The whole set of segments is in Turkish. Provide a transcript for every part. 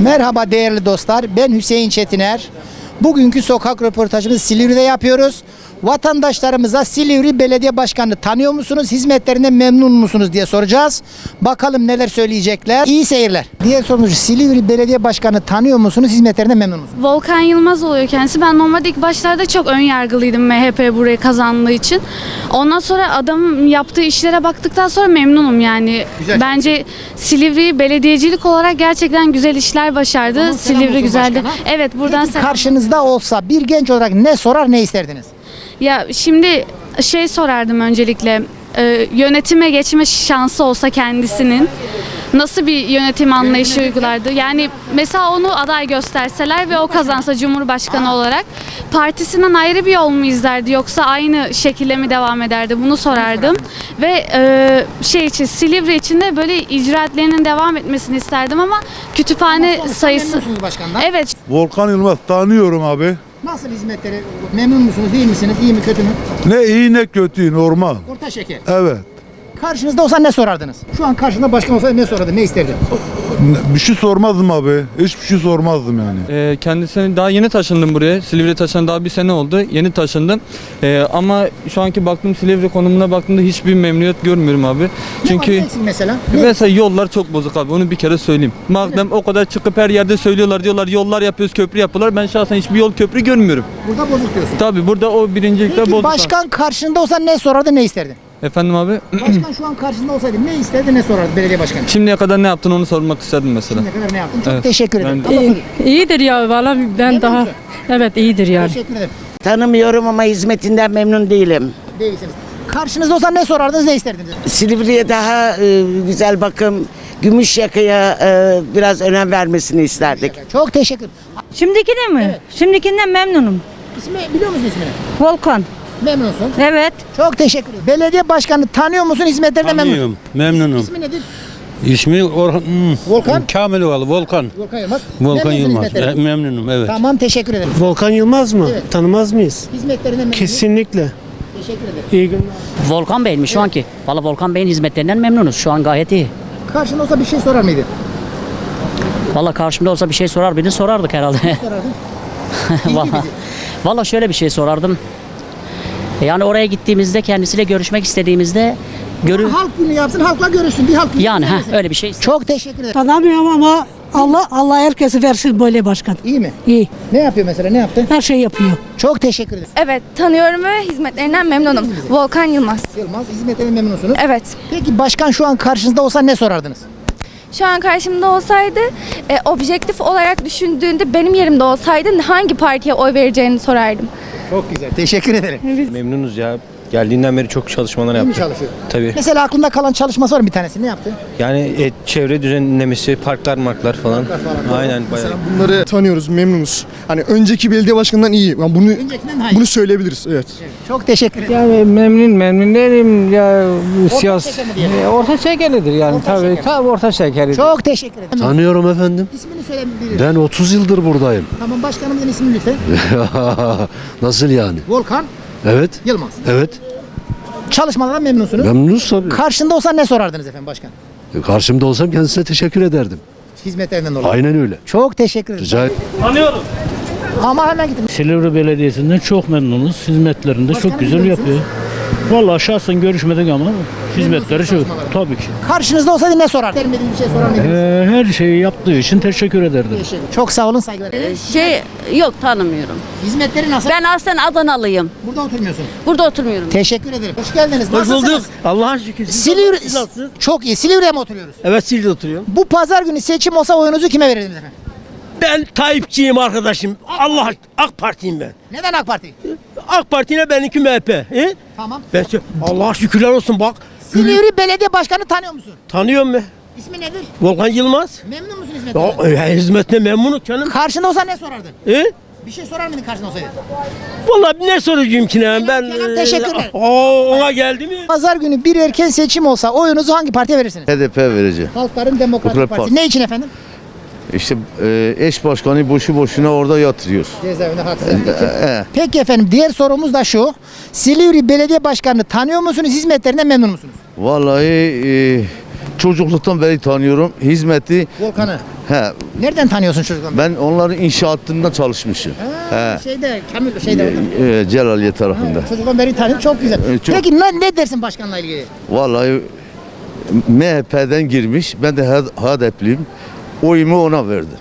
Merhaba değerli dostlar. Ben Hüseyin Çetiner. Bugünkü sokak röportajımızı Silivri'de yapıyoruz. Vatandaşlarımıza Silivri Belediye Başkanı tanıyor musunuz? Hizmetlerinden memnun musunuz diye soracağız. Bakalım neler söyleyecekler. İyi seyirler. Diğer sorumuz Silivri Belediye Başkanı tanıyor musunuz? Hizmetlerinden memnun musunuz? Volkan Yılmaz oluyor kendisi. Ben normalde ilk başlarda çok ön yargılıydım MHP burayı kazandığı için. Ondan sonra adam yaptığı işlere baktıktan sonra memnunum yani. Güzel. Bence Silivri belediyecilik olarak gerçekten güzel işler başardı. Silivri güzeldi. başkana. Evet buradan Peki selam. karşınızda olsa bir genç olarak ne sorar ne isterdiniz? Ya şimdi şey sorardım öncelikle. e, yönetime geçme şansı olsa kendisinin nasıl bir yönetim anlayışı uygulardı? Yani mesela onu aday gösterseler ve o kazansa Cumhurbaşkanı olarak partisinden ayrı bir yol mu izlerdi yoksa aynı şekilde mi devam ederdi? Bunu sorardım. Ve e, şey için Silivri için de böyle icraatlerinin devam etmesini isterdim ama kütüphane sayısı. Evet Volkan Yılmaz tanıyorum abi. Nasıl hizmetleri? Memnun musunuz? Değil misiniz? İyi mi kötü mü? Ne iyi ne kötü normal. Orta şeker. Evet. Karşınızda olsa ne sorardınız? Şu an karşında başkan olsaydı ne sorardı? Ne isterdin? Ne- Bir şey sormazdım abi. Hiçbir şey sormazdım yani. Ee, kendisini daha yeni taşındım buraya. Silivri taşınan daha bir sene oldu. Yeni taşındım. Ee, ama şu anki baktığım Silivri konumuna baktığımda hiçbir memnuniyet görmüyorum abi. Var, Çünkü ne eksik mesela? Ne? mesela yollar çok bozuk abi. Onu bir kere söyleyeyim. Madem o kadar çıkıp her yerde söylüyorlar diyorlar yollar yapıyoruz köprü yapıyorlar. Ben şahsen hiçbir yol köprü görmüyorum. Burada bozuk diyorsun. Tabi burada o birincilikte Peki bozuk. başkan karşında olsa ne sorardı ne isterdi? Efendim abi Başkan şu an karşında olsaydı ne isterdi ne sorardı belediye başkanı? şimdiye kadar ne yaptın onu sormak istedim mesela. Ne kadar ne yaptın? Çok Evet. teşekkür ederim. Ben- sorayım. İyidir ya valla ben daha musun? evet iyidir yani. Teşekkür ederim. Tanımıyorum ama hizmetinden memnun değilim. Değilsiniz. Karşınızda olsa ne sorardınız ne isterdiniz? Silivri'ye daha e, güzel bakım, Gümüşyaka'ya e, biraz önem vermesini isterdik. Çok teşekkür. Şimdikine mi? Şimdikinden memnunum. İsmi biliyor musun ismini? Volkan. Memnunsun. Evet. Çok teşekkür ederim. Belediye başkanı tanıyor musun? Hizmetlerinden memnun musun? Tanıyorum, memnunum. İsmi nedir? İsmi Orhan, hmm, Volkan? Kamil Volkan. Volkan Yılmaz. Volkan Memnunsun Yılmaz. hizmetlerinden. E, memnunum, evet. Tamam teşekkür ederim. Volkan Yılmaz mı? Evet. Tanımaz mıyız? Hizmetlerinden memnun? Kesinlikle. Teşekkür ederim. İyi günler. Volkan Bey mi şu anki? Valla Volkan Bey'in hizmetlerinden memnunuz. Şu an gayet iyi. Karşında olsa bir şey sorar mıydı? Valla karşımda olsa bir şey sorar mıydın? Sorardık herhalde. Sorardın. Valla Valla şöyle bir şey sorardım. Yani oraya gittiğimizde kendisiyle görüşmek istediğimizde görü Halk günü yapsın, halkla görüşsün. Bir halk günü yani ha yapsın. öyle bir şey. Çok teşekkür ederim. Tanımıyorum ama Allah Allah herkesi versin böyle başkan. İyi mi? İyi. Ne yapıyor mesela? Ne yaptı? Her şey yapıyor. Çok teşekkür ederim. Evet tanıyorum ve hizmetlerinden memnunum. Volkan Yılmaz. Yılmaz, hizmetlerinden memnunsunuz. Evet. Peki başkan şu an karşınızda olsa ne sorardınız? Şu an karşımda olsaydı e, objektif olarak düşündüğünde benim yerimde olsaydı hangi partiye oy vereceğini sorardım. Çok güzel. Teşekkür ederim. Memnunuz ya. Geldiğinden beri çok çalışmalar İyi mi yaptı. çalışıyor? Tabii. Mesela aklında kalan çalışması var mı bir tanesi? Ne yaptı? Yani e, çevre düzenlemesi, parklar marklar falan. Aynen bayağı. Bunları tanıyoruz, memnunuz. Hani önceki belediye başkanından iyi. Yani bunu Öncekinden iyi. bunu söyleyebiliriz. Evet. Çok teşekkür ederim. Yani memnun memnun değilim ya siyas- şeker mi diyelim? E, orta şekeridir yani Orta tabii şeker. tabii orta şekeridir. Çok teşekkür ederim. Tanıyorum efendim. İsmini söyleyebilirim. Ben 30 yıldır buradayım. Tamam başkanımızın ismini lütfen. Nasıl yani? Volkan Evet, Yılmaz. evet. Çalışmalardan memnunsunuz. Memnunuz tabii. Karşında olsa ne sorardınız efendim başkan? Karşımda olsam kendisine teşekkür ederdim. Hizmetlerinden dolayı. Aynen öyle. Çok teşekkür ederim. Rica Ama hemen gittim. Silivri Belediyesi'nden çok memnunuz. Hizmetlerinde Başkanım çok güzel memnun yapıyor. Vallahi şahsen görüşmedik ama hizmetleri çok. çalışmaları. Tabii ki. Karşınızda olsaydı ne sorardınız? Vermediğiniz bir şey sorar mıydınız? Ee, her şeyi yaptığı için teşekkür ederdim. Çok sağ olun saygılar. Şey yok tanımıyorum. Hizmetleri nasıl? Ben aslen Adanalıyım. Burada oturmuyorsunuz. Burada oturmuyorum. Teşekkür ederim. Hoş geldiniz. Nasılsınız? Allah'a şükür. Silivri, çok iyi. Silivri'ye mi oturuyoruz? Evet Silivri'de oturuyorum. Bu pazar günü seçim olsa oyunuzu kime verirdiniz efendim? Ben Tayyipçiyim arkadaşım. Allah AK Parti'yim ben. Neden AK Parti? AK Parti'ne benimki MHP. He? Tamam. Ben Allah'a şükürler olsun bak. Silivri Belediye Başkanı tanıyor musun? Tanıyorum ben. İsmi nedir? Volkan Yılmaz. Memnun musun hizmetinden? Ya, e, hizmetine memnunum canım. Karşında olsa ne sorardın? E? Bir şey sorar mıydın karşında olsaydı? Vallahi ne soracağım ki ne? Ben Kenan, e, teşekkürler. Aa, ona geldi mi? Pazar günü bir erken seçim olsa oyunuzu hangi partiye verirsiniz? HDP vereceğim. Halkların Demokratik Demokrat Partisi. Parti. Ne için efendim? İşte e, eş başkanı boşu boşuna orada yatırıyor. Cezaevinde haksız. E, Peki efendim diğer sorumuz da şu. Silivri Belediye Başkanı tanıyor musunuz? Hizmetlerinden memnun musunuz? vallahi e, çocukluktan beri tanıyorum. Hizmeti Volkan'ı. he Nereden tanıyorsun çocukları? ben onların inşaatında çalışmışım. Ha, He. şeyde, Kamil şeyde. Ee, Celaliye tarafında. Çocuktan beri tanıyorum. Çok güzel. Evet, çok- Peki ne, ne dersin başkanla ilgili? Vallahi MHP'den girmiş. Ben de HDP'liyim. Oyumu ona verdim.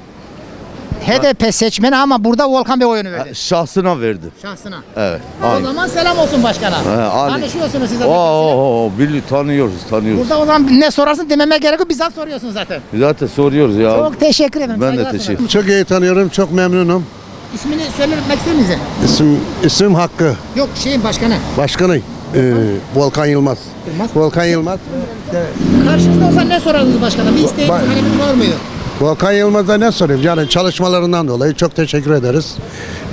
HDP seçmeni ama burada Volkan Bey oyunu verdi. Şahsına verdim. Şahsına. Evet. O Aynen. zaman selam olsun başkana. He, Ali. Tanışıyorsunuz siz. Oo, oo, oo, bili- tanıyoruz, tanıyoruz. Burada o zaman ne sorarsın dememe gerek yok. Bizzat soruyorsun zaten. Zaten soruyoruz ya. Çok teşekkür ederim. Ben de Saygılar teşekkür- sunarım. Çok iyi tanıyorum, çok memnunum. İsmini söylemek ister misin? İsim, isim Hakkı, Yok şeyin başkanı. başkanı ee, Volkan Yılmaz. Yılmaz. Volkan Yılmaz. Karşınızda olsa ne sorardınız başkana? Bir isteğiniz, Ba- talebiniz var mıydı? Volkan Yılmaz'a ne sorayım? Yani çalışmalarından dolayı çok teşekkür ederiz.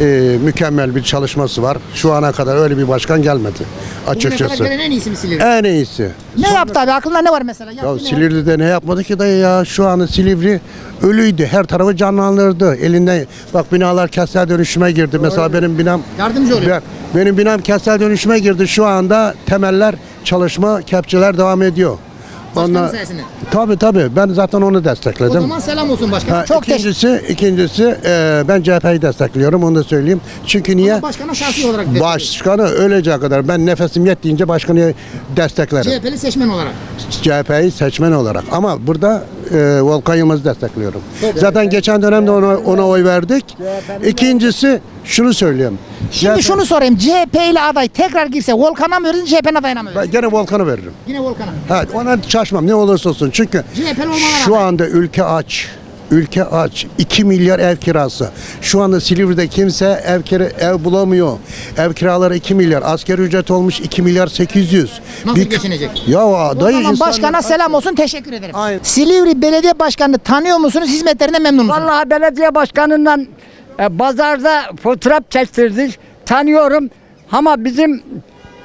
Ee, mükemmel bir çalışması var. Şu ana kadar öyle bir başkan gelmedi Bugüne kadar açıkçası. gelen en iyisi mi Silivri? En iyisi. Ne yaptı abi? Aklında ne var mesela? Yaptı Ya ne? Silivri'de ne yapmadı ki dayı ya? Şu anda Silivri ölüydü. Her tarafı canlandırdı. Elinden bak binalar kentsel dönüşüme girdi. Mesela benim binam Yardımcı oluyor. Ben, benim binam kentsel dönüşüme girdi. Şu anda temeller çalışma, kepçeler devam ediyor. Başkanın sayesinde. Tabii tabii. Ben zaten onu O destekledim. zaman selam olsun başkanım. Ha, Çok teşekkür ikincisi, ikincisi e, ben CHP'yi destekliyorum onu da söyleyeyim. Çünkü niye? Başkana şahsi olarak destek Başkanı öleceğe kadar ben nefesim yettiğince başkanı desteklerim. CHP'li seçmen olarak. CHP'yi seçmen olarak. Ama burada e, Volkan Yılmaz'ı destekliyorum. Zaten geçen dönemde ona, ona oy verdik. İkincisi şunu söyleyeyim. Şimdi şunu sorayım. CHP ile aday tekrar girse Volkan'a mı verirsin CHP'nin adayına mı Ben verirsin? gene Volkan'ı veririm. Yine Volkan'a. Ha, ona şaşmam ne olursa olsun. Çünkü CHP'li olmaları şu rağmen. anda ülke aç. Ülke aç. 2 milyar ev kirası. Şu anda Silivri'de kimse ev kira, ev bulamıyor. Ev kiraları 2 milyar. Asgari ücret olmuş 2 milyar 800. Nasıl Bir- geçinecek? Ya O dayı zaman insanlar- başkana selam olsun. Teşekkür ederim. Aynen. Silivri Belediye Başkanı'nı tanıyor musunuz? Hizmetlerinden memnun musunuz? Vallahi belediye başkanından e, pazarda fotoğraf çektirdik. Tanıyorum ama bizim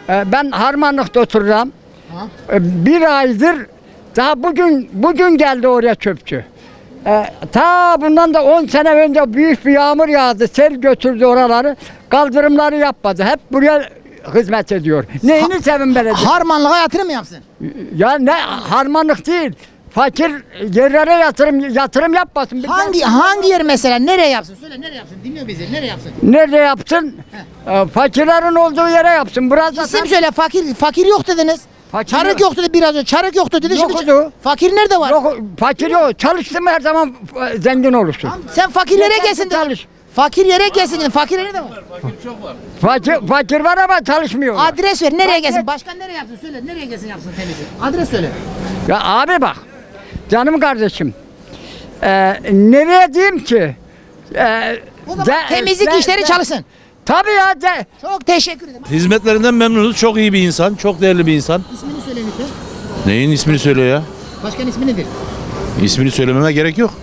e, ben Harmanlık'ta oturuyorum. E, bir aydır daha bugün bugün geldi oraya çöpçü. E, ta bundan da 10 sene önce büyük bir yağmur yağdı. Sel götürdü oraları. Kaldırımları yapmadı. Hep buraya hizmet ediyor. Neyini sevin belediye? Harmanlığa yatırım mı yapsın? Ya ne harmanlık değil. Fakir yerlere yatırım yatırım yapmasın. Bir Hangi hangi yer mesela? Nereye yapsın? Söyle nereye yapsın? Dinliyor bizi. Nereye yapsın? Nerede yapsın? Ee, fakirlerin olduğu yere yapsın. Burası zaten İsim söyle fakir fakir yok dediniz. Fakir Çarık yok. yok dedi biraz önce. Çarık yoktu dedi. Şimdi Yoktu. fakir nerede var? yok. Fakir yok. Çalıştın mı her zaman e, zengin olursun. Sen fakirlere Yeter ki gelsin dedin. çalış. Fakir yere gelsin dedin. Fakir nerede var? Fakir, fakir var ama çalışmıyor. Adres ver. Nereye gelsin? Başkan nereye yapsın? Söyle. Nereye gelsin yapsın temizlik? Adres söyle. Ya abi bak. Canım kardeşim. Ee, nereye diyeyim ki? Ee, O zaman de- temizlik de- işleri de- çalışsın. Tabii ya. De, Çok teşekkür ederim. Hizmetlerinden memnunuz. Çok iyi bir insan. Çok değerli bir insan. İsmini söyle lütfen. Neyin ismini söyle ya? Başkan ismi nedir? İsmini söylememe gerek yok.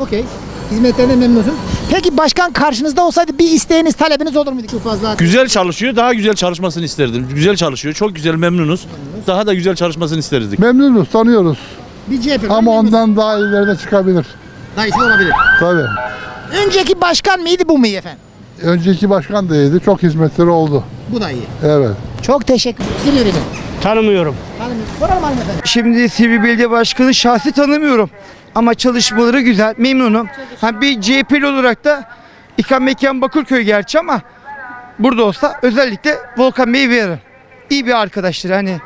Okey. Hizmetlerinden memnunsun. Peki başkan karşınızda olsaydı bir isteğiniz, talebiniz olur muydu? Çok fazla. Güzel çalışıyor. Daha güzel çalışmasını isterdim. Güzel çalışıyor. Çok güzel memnunuz. Daha da güzel çalışmasını isterdik. Memnunuz, tanıyoruz. Bir CHP. Ama ondan daha ileride çıkabilir. Daha iyisi olabilir. Tabii. Önceki başkan mıydı bu mu iyi efendim? Önceki başkan da iyiydi. Çok hizmetleri oldu. Bu da iyi. Evet. Çok teşekkür ederim. Silivri'nin. Tanımıyorum. Tanımıyoruz. Soralım hanımefendi. Şimdi Silivri Belediye Başkanı şahsi tanımıyorum. Ama çalışmaları güzel, memnunum. Ha, bir CHP'li olarak da ikametgahım Bakırköy gerçi ama burada olsa özellikle Volkan Bey'i veririm. İyi bir arkadaştır hani.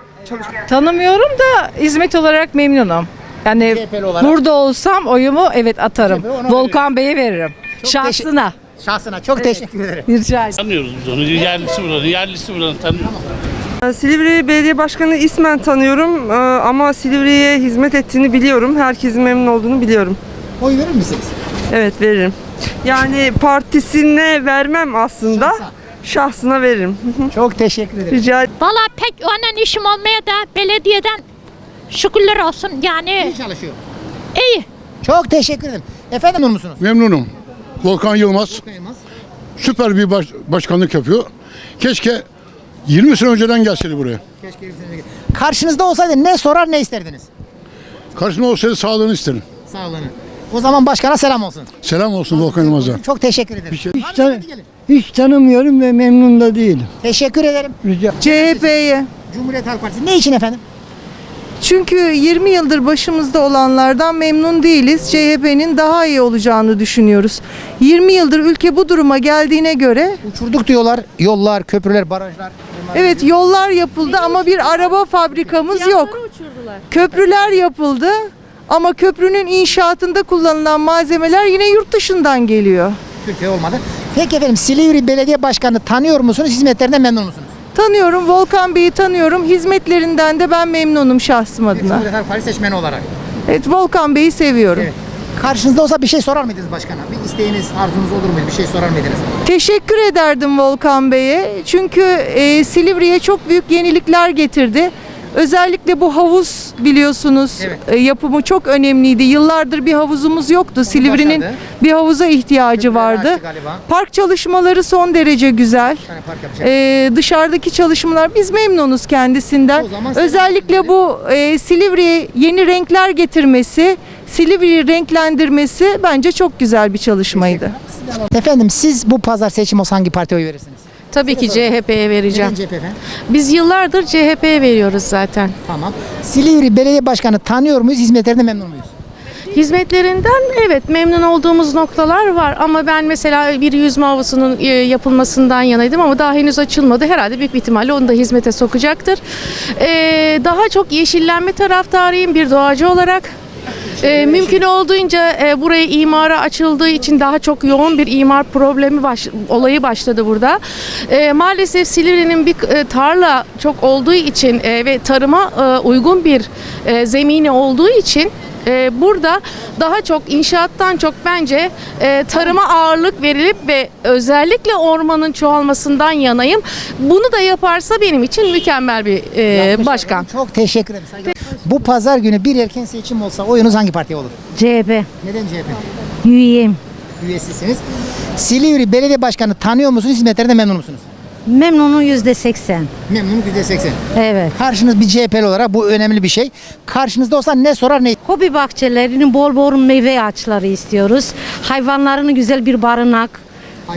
Tanımıyorum da hizmet olarak memnunum. Yani CHP'li olarak. burada olsam oyumu evet atarım. Ona Volkan Bey'e veririm. Şahsına. Şahsına çok teşekkür ederim. Rica ederim. Tanıyoruz biz onu. Yerlisi buranın. Yerlisi buranın tanıyoruz. Silivri Belediye Başkanı ismen tanıyorum ama Silivri'ye hizmet ettiğini biliyorum. Herkesin memnun olduğunu biliyorum. Oy verir misiniz? Evet veririm. Yani partisine vermem aslında. Şahsa. Şahsına veririm. Çok teşekkür ederim. Rica Valla pek onun işim olmaya da belediyeden şükürler olsun yani İyi çalışıyor. iyi. Çok teşekkür ederim. Efendim memnun musunuz? Memnunum. Volkan Yılmaz süper bir baş- başkanlık yapıyor. Keşke 20 sene önceden gelseydi buraya. Keşke hepsine- Karşınızda olsaydı ne sorar ne isterdiniz? Karşısında olsaydı sağlığını isterim. Sağlığını. O zaman başkana selam olsun. Selam olsun Volkan Yılmaz'a. Çok teşekkür ederim. şey- Hanımefendi gelin. Hiç tanımıyorum ve memnun da değilim. Teşekkür ederim. CHP'ye Cumhuriyet Halk Partisi. Ne için efendim? Çünkü 20 yıldır başımızda olanlardan memnun değiliz. CHP'nin daha iyi olacağını düşünüyoruz. 20 yıldır ülke bu duruma geldiğine göre Uçurduk diyorlar. Yollar, köprüler, barajlar. evet yollar yapıldı ama bir araba fabrikamız yok. Köprüler yapıldı ama köprünün inşaatında kullanılan malzemeler yine yurt dışından geliyor. Türkiye olmadı. Peki efendim Silivri Belediye Başkanı tanıyor musunuz? Hizmetlerinden memnun musunuz? Tanıyorum Volkan Bey'i tanıyorum. Hizmetlerinden de ben memnunum şahsım adına. Cumhuriyet Parti seçmeni olarak. Evet Volkan Bey'i seviyorum. Evet. Karşınızda olsa bir şey sorar mıydınız başkana? Bir isteğiniz, arzunuz olur muydu? Bir şey sorar mıydınız? Teşekkür ederdim Volkan Bey'e. Çünkü e, Silivri'ye çok büyük yenilikler getirdi. Özellikle bu havuz biliyorsunuz Evet. e, yapımı çok önemliydi. Yıllardır bir havuzumuz yoktu. Silivri'nin bir havuza ihtiyacı Köprüleri vardı. Park çalışmaları son derece güzel. Ee, dışarıdaki çalışmalar biz memnunuz kendisinden. Özellikle bu e, Silivri'ye yeni renkler getirmesi, Silivri'yi renklendirmesi bence çok güzel bir çalışmaydı. Efendim siz bu pazar seçim olsa hangi partiye oy verirsiniz? Tabii ki CHP'ye vereceğim. Neden CHP efendim? Biz yıllardır CHP'ye veriyoruz zaten. Tamam. Silivri Belediye Başkanı tanıyor muyuz? Hizmetlerinden memnun muyuz? Hizmetlerinden evet memnun olduğumuz noktalar var ama ben mesela bir yüzme havuzunun e, yapılmasından yanaydım ama daha henüz açılmadı. Herhalde büyük bir ihtimalle onu da hizmete sokacaktır. Ee, daha çok yeşillenme taraftarıyım bir doğacı olarak. Ee, mümkün olduğunca e, buraya imara açıldığı için daha çok yoğun bir imar problemi baş, olayı başladı burada. Ee, maalesef Silivri'nin bir e, tarla çok olduğu için e, ve tarıma e, uygun bir e, zemini olduğu için e, burada daha çok inşaattan çok bence e, tarıma ağırlık verilip ve özellikle ormanın çoğalmasından yanayım. Bunu da yaparsa benim için mükemmel bir e, başkan. Çok teşekkür ederim. Saygılar. Bu pazar günü bir erken seçim olsa oyunuz hangi partiye olur? CHP. Neden CHP? Üyeyim. Üyesisiniz. Silivri Belediye Başkanı tanıyor musunuz? Hizmetlerinden memnun musunuz? Memnunum yüzde seksen. Memnunum %80. Evet. Karşınız bir CHP'li olarak bu önemli bir şey. Karşınızda olsa ne sorar ne Hobi bahçelerinin bol bol meyve ağaçları istiyoruz. Hayvanların güzel bir barınak.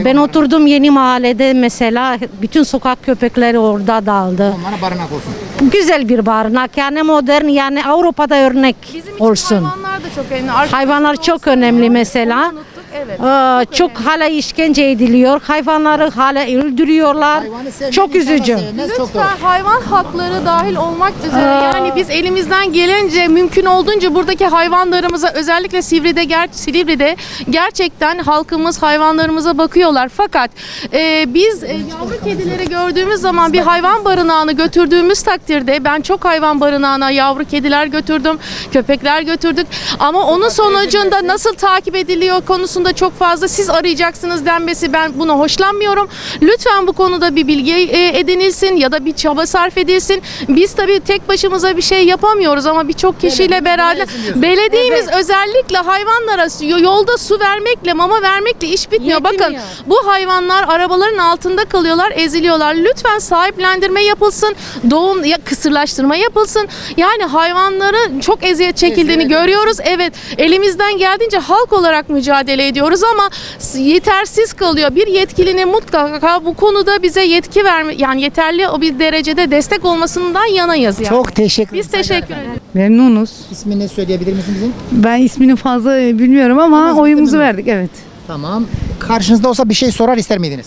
Ben oturduğum yeni mahallede mesela bütün sokak köpekleri orada daldı. Onlara barınak olsun. Güzel bir barınak yani modern yani Avrupa'da örnek olsun. Hayvanlar da çok önemli. Hayvanlar çok önemli mesela. Evet. Aa, çok hala işkence ediliyor. Hayvanları hala öldürüyorlar. Çok üzücü. sevmez, çok doğru. Lütfen hayvan hakları dahil olmak üzere Aa. yani biz elimizden gelince mümkün olduğunca buradaki hayvanlarımıza özellikle Sivri'de ger Silivri'de gerçekten halkımız hayvanlarımıza bakıyorlar. Fakat e, biz e, yavru kedileri gördüğümüz zaman bir hayvan barınağını götürdüğümüz takdirde ben çok hayvan barınağına yavru kediler götürdüm, köpekler götürdük ama onun sonucunda nasıl takip ediliyor konusunda çok fazla siz arayacaksınız denmesi ben buna hoşlanmıyorum. Lütfen bu konuda bir bilgi e, edinilsin ya da bir çaba sarf edilsin. Biz tabii tek başımıza bir şey yapamıyoruz ama birçok kişiyle beraber belediyemiz özellikle hayvanlara yolda su vermekle mama vermekle iş bitmiyor. Bakın Yetmiyor. bu hayvanlar arabaların altında kalıyorlar, eziliyorlar. Lütfen sahiplendirme yapılsın, doğum ya kısırlaştırma yapılsın. Yani hayvanların çok eziyet çekildiğini görüyoruz. Evet, elimizden geldiğince halk olarak mücadele ediyoruz ama s- yetersiz kalıyor. Bir yetkilinin mutlaka bu konuda bize yetki verme yani yeterli o bir derecede destek olmasından yanayız yani. Çok teşekkür Biz teşekkür ederiz. Memnunuz. İsmini söyleyebilir misiniz? Ben ismini fazla bilmiyorum ama Ama oyumuzu verdik evet. Tamam. Karşınızda olsa bir şey sorar ister miydiniz?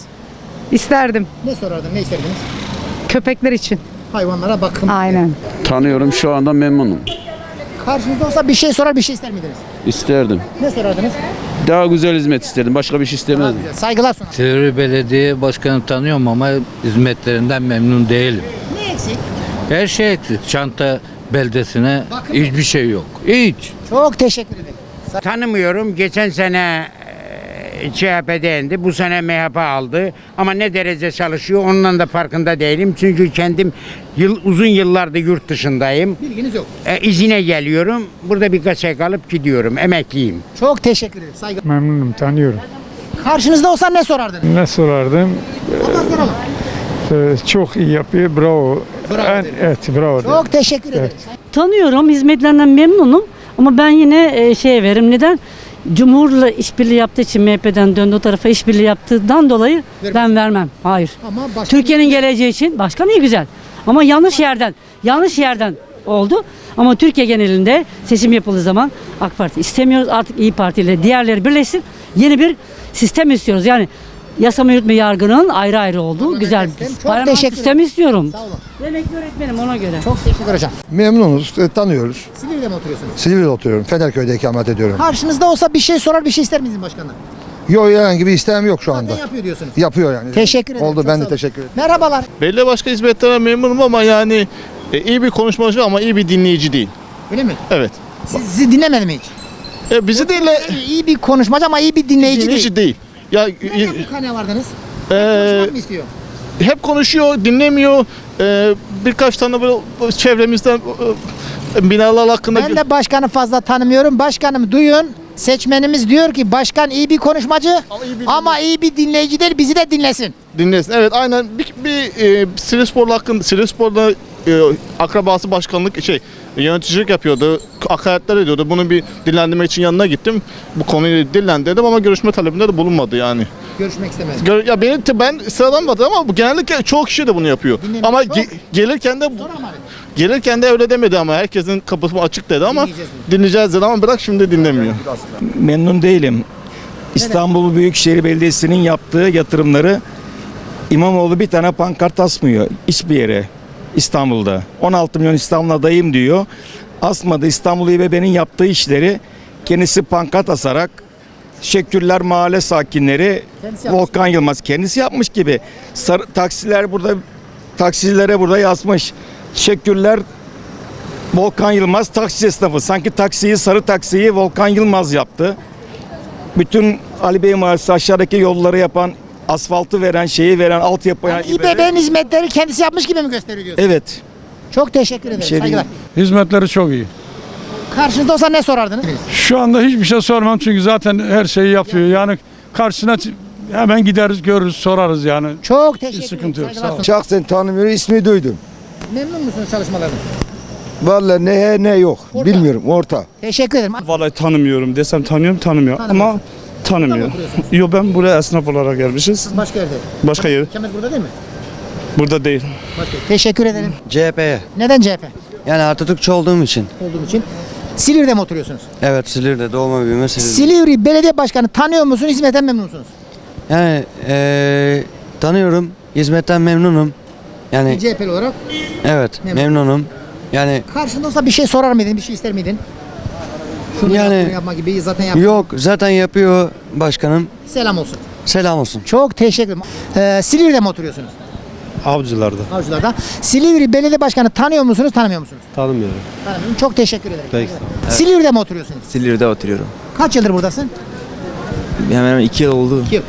İsterdim Ne sorardın? Ne isterdiniz? köpekler için. Hayvanlara bakım. Aynen. Tanıyorum şu anda memnunum. Karşınızda olsa bir şey sorar bir şey ister miydiniz? İsterdim. Ne sorardınız? Daha güzel hizmet isterdim. Başka bir şey istemezdim. Saygılar sunarım. Silivri Belediye Başkanı tanıyorum ama hizmetlerinden memnun değilim. Ne eksik? Her şey eksik. Çanta beldesine Bakın. hiçbir şey yok. Hiç. Çok teşekkür ederim. Tanımıyorum. Geçen sene e, CHP'dendi. Bu sene MHP aldı. Ama ne derece çalışıyor ondan da farkında değilim. Çünkü kendim yıl, uzun yıllardır yurt dışındayım. Bilginiz yok. E, izine geliyorum. Burada birkaç ay kalıp gidiyorum. Emekliyim. Çok teşekkür ederim. Saygı. Memnunum tanıyorum. Karşınızda olsa ne sorardınız? Ne sorardım? Ama soralım. çok iyi yapıyor bravo. Bravo derim. evet bravo. Çok teşekkür ederim. Tanıyorum, hizmetlerinden memnunum. Ama ben yine e, şey veririm. Neden? Cumhurla işbirliği yaptığı için MHP'den döndü o tarafa işbirliği yaptığından dolayı Vermem. ben vermem. Hayır. Ama Türkiye'nin geleceği için başkan iyi güzel. Ama yanlış yerden, yanlış yerden oldu. Ama Türkiye genelinde seçim yapıldığı zaman AK Parti istemiyoruz. Artık İyi Parti ile diğerleri birleşsin. Yeni bir sistem istiyoruz. Yani yasama yürütme yargının ayrı ayrı olduğu güzel bir Çok parlamenter teşekkür sistem istiyorum. Sağ olun. Emekli öğretmenim ona göre. Çok teşekkür hocam. Memnunuz, e, tanıyoruz. Silivri'de mi oturuyorsunuz? Silivri'de oturuyorum. Fenerköy'de ikamet ediyorum. Karşınızda olsa bir şey sorar bir şey ister misiniz başkanım? Yok herhangi bir isteğim yok şu anda. Ne yapıyor diyorsunuz? Yapıyor yani. Teşekkür ederim. Oldu çok ben sağ de olun. teşekkür ederim. Merhabalar. Belediye başka hizmetlere memnunum ama yani e, iyi bir konuşmacı ama iyi bir dinleyici değil. Öyle mi? Evet. Siz, sizi dinlemedim hiç. E, bizi değil de İyi bir konuşmacı ama iyi bir dinleyici, dinleyici değil. değil. Ya Neden bu kanıya vardınız? e, Konuşmak mı istiyor? hep konuşuyor, dinlemiyor. E, birkaç tane böyle çevremizden e, binalar hakkında Ben de başkanı fazla tanımıyorum. Başkanım duyun. Seçmenimiz diyor ki başkan iyi bir konuşmacı ama iyi bir dinleyici değil bizi de dinlesin. dinlesin. Evet aynen bir, bir e, Sivrispor'la hakkında Sivrispor'da e, akrabası başkanlık şey yöneticilik yapıyordu. Hakaretler ediyordu. Bunu bir dillendirmek için yanına gittim. Bu konuyu dillendirdim ama görüşme talebinde de bulunmadı yani. Görüşmek istemez. Gör- ya beni ben sıralanmadım ama bu genellikle çoğu kişi de bunu yapıyor. ama ge- gelirken de gelirken de öyle demedi ama herkesin kapısı açık dedi ama dinleyeceğiz, dedi ama bırak şimdi dinlemiyor. Memnun değilim. İstanbul Büyükşehir Belediyesi'nin yaptığı yatırımları İmamoğlu bir tane pankart asmıyor hiçbir yere İstanbul'da. 16 milyon İstanbul adayım diyor. Asmadı İstanbul İBB'nin yaptığı işleri kendisi pankart asarak Teşekkürler mahalle sakinleri Kendisi yapmış. Volkan Yılmaz kendisi yapmış gibi. Sarı, taksiler burada taksicilere burada yazmış. Teşekkürler Volkan Yılmaz taksi esnafı. Sanki taksiyi sarı taksiyi Volkan Yılmaz yaptı. Bütün Ali Bey Mahallesi aşağıdaki yolları yapan, asfaltı veren, şeyi veren, altyapı Yani İBB'nin hizmetleri kendisi yapmış gibi mi gösteriyor diyorsun? Evet. Çok teşekkür ederim. şey Saygılar. Hizmetleri çok iyi. Karşınızda olsa ne sorardınız? Şu anda hiçbir şey sormam çünkü zaten her şeyi yapıyor. Yani karşısına hemen gideriz, görürüz, sorarız yani. Çok teşekkür ederim. sıkıntı yok. Saygılar Sağ ol. sunuyorum. Şahsen tanımıyorum, ismi duydum. Memnun musunuz çalışmalarından? Vallahi ne he ne yok. Bilmiyorum, orta. Teşekkür ederim. Vallahi tanımıyorum desem tanıyorum tanımıyor Tanımıyorsun. ama tanımıyor. Yo ben buraya esnaf olarak gelmişiz. Başka yerde. Başka yer. Kemal burada değil mi? Burada değil. Başka. Teşekkür ederim. CHP'ye. Neden CHP? Yani Atatürkçü olduğum için. Olduğum için. Silivri'de mi oturuyorsunuz? Evet Silivri'de doğma büyüme Silivri. Silivri Belediye Başkanı tanıyor musunuz? Hizmetten memnun musunuz? Yani eee, tanıyorum. Hizmetten memnunum. Yani CHP'li olarak evet Memnun. memnunum. Yani karşında olsa bir şey sorar mıydın? Bir şey ister miydin? Şunu Yani- yapma gibi zaten yapıyor. yok zaten yapıyor başkanım. Selam olsun. Selam olsun. Çok teşekkür ederim. Ee, Silivri'de mi oturuyorsunuz? Avcılarda. Avcılar'da. Silivri Belediye Başkanı tanıyor musunuz, tanımıyor musunuz? Tanımıyorum. Tanımıyorum. Çok teşekkür ederim. Peki. Silivri'de mi oturuyorsunuz? Silivri'de oturuyorum. Kaç yıldır buradasın? Hemen hemen iki yıl oldu. İki yıl.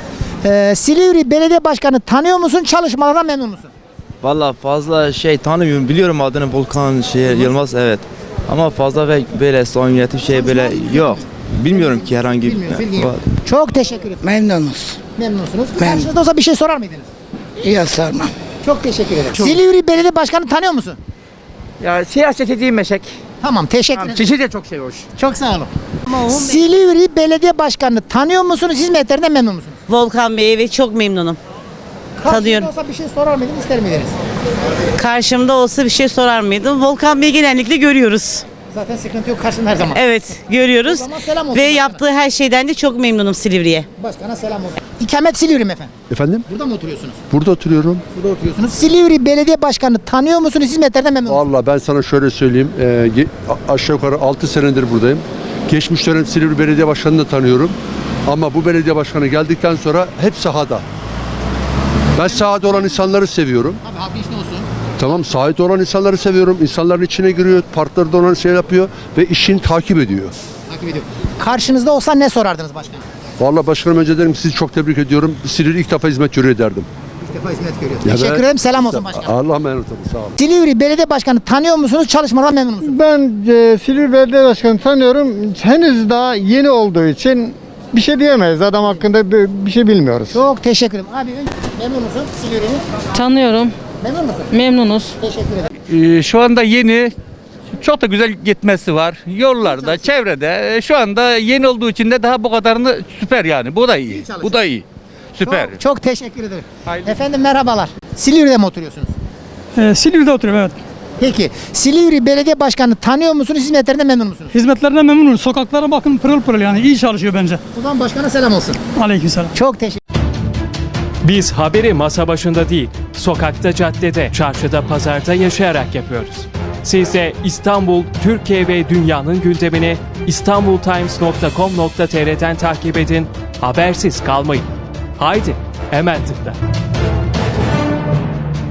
Ee, Silivri Belediye Başkanı tanıyor musun? Çalışmalardan memnun musun? Valla fazla şey tanımıyorum. Biliyorum adını Volkan şey, Yılmaz evet. Ama fazla ve böyle son yönetim şey böyle yok. Bilmiyorum ki herhangi Bilmiyorum, bir... yok. Çok teşekkür ederim. Memnunuz. Memnunsunuz. Memnun. Karşınızda olsa bir şey sorar mıydınız? İyi sormam. Çok teşekkür ederim. Silivri Belediye Başkanı tanıyor musun? Ya siyaset ettiğim meslek. Tamam teşekkür ederim. Çeşit de çok şey hoş. Çok sağ olun. Silivri Belediye Başkanı tanıyor musunuz? Hizmetlerinden memnun musunuz? Volkan Bey'e ve çok memnunum. Tanıyorum. olsa bir şey sorar mıydınız, ister miydiniz? Karşımda olsa bir şey sorar mıydım? Volkan Bey'i genellikle görüyoruz. Zaten sıkıntı yok karşında her zaman. Evet, görüyoruz. O zaman selam olsun Ve başkana. yaptığı her şeyden de çok memnunum Silivri'ye. Başkana selam olsun. İkamet Silivri mi efendim? Efendim? Burada mı oturuyorsunuz? Burada oturuyorum. Burada oturuyorsunuz. Silivri Belediye Başkanı tanıyor musunuz? Hizmetlerinden memnun musunuz? Vallahi ben sana şöyle söyleyeyim. Ee, ge- a- aşağı yukarı 6 senedir buradayım. Geçmiş dönem Silivri Belediye Başkanı'nı da tanıyorum. Ama bu belediye başkanı geldikten sonra hep sahada. Ben sahada olan insanları seviyorum. Abi abi işte olsun. Tamam sahada olan insanları seviyorum. İnsanların içine giriyor, parklarda olan şey yapıyor ve işini takip ediyor. Takip ediyorum. Karşınızda olsa ne sorardınız başkanım? Vallahi başkanım önce derim sizi çok tebrik ediyorum. Silivri ilk defa hizmet görüyor derdim. İlk defa hizmet görüyor. Ya Teşekkür ben- ederim. Selam olsun başkanım. Allah'a emanet olun. Sağ olun. Silivri Belediye Başkanı tanıyor musunuz? Çalışmadan memnun musunuz? Ben e, Silivri Belediye Başkanı tanıyorum. Henüz daha yeni olduğu için bir şey diyemeyiz. Adam hakkında bir, bir şey bilmiyoruz. Çok teşekkür ederim. Abi memnun musun Silivri'nin? Tanıyorum. Memnun musun? Memnunuz. Teşekkür ederim. Ee, Şu anda yeni çok da güzel gitmesi var. Yollarda, çevrede. Ee, Şu anda yeni olduğu için de daha bu kadarını süper yani. Bu da iyi. Bu da iyi. Süper. Çok, çok teşekkür ederim. Efendim merhabalar. Silivri'de mi oturuyorsunuz? Ee, Silivri'de oturuyorum evet. Peki Silivri Belediye Başkanı tanıyor musunuz? Hizmetlerinden memnun musunuz? Hizmetlerinden memnunum. Sokaklara bakın pırıl pırıl yani iyi çalışıyor bence. O zaman başkana selam olsun. Aleykümselam. Çok teşekkür Biz haberi masa başında değil, sokakta, caddede, çarşıda, pazarda yaşayarak yapıyoruz. Siz de İstanbul, Türkiye ve dünyanın gündemini istanbultimes.com.tr'den takip edin, habersiz kalmayın. Haydi, hemen tıkla.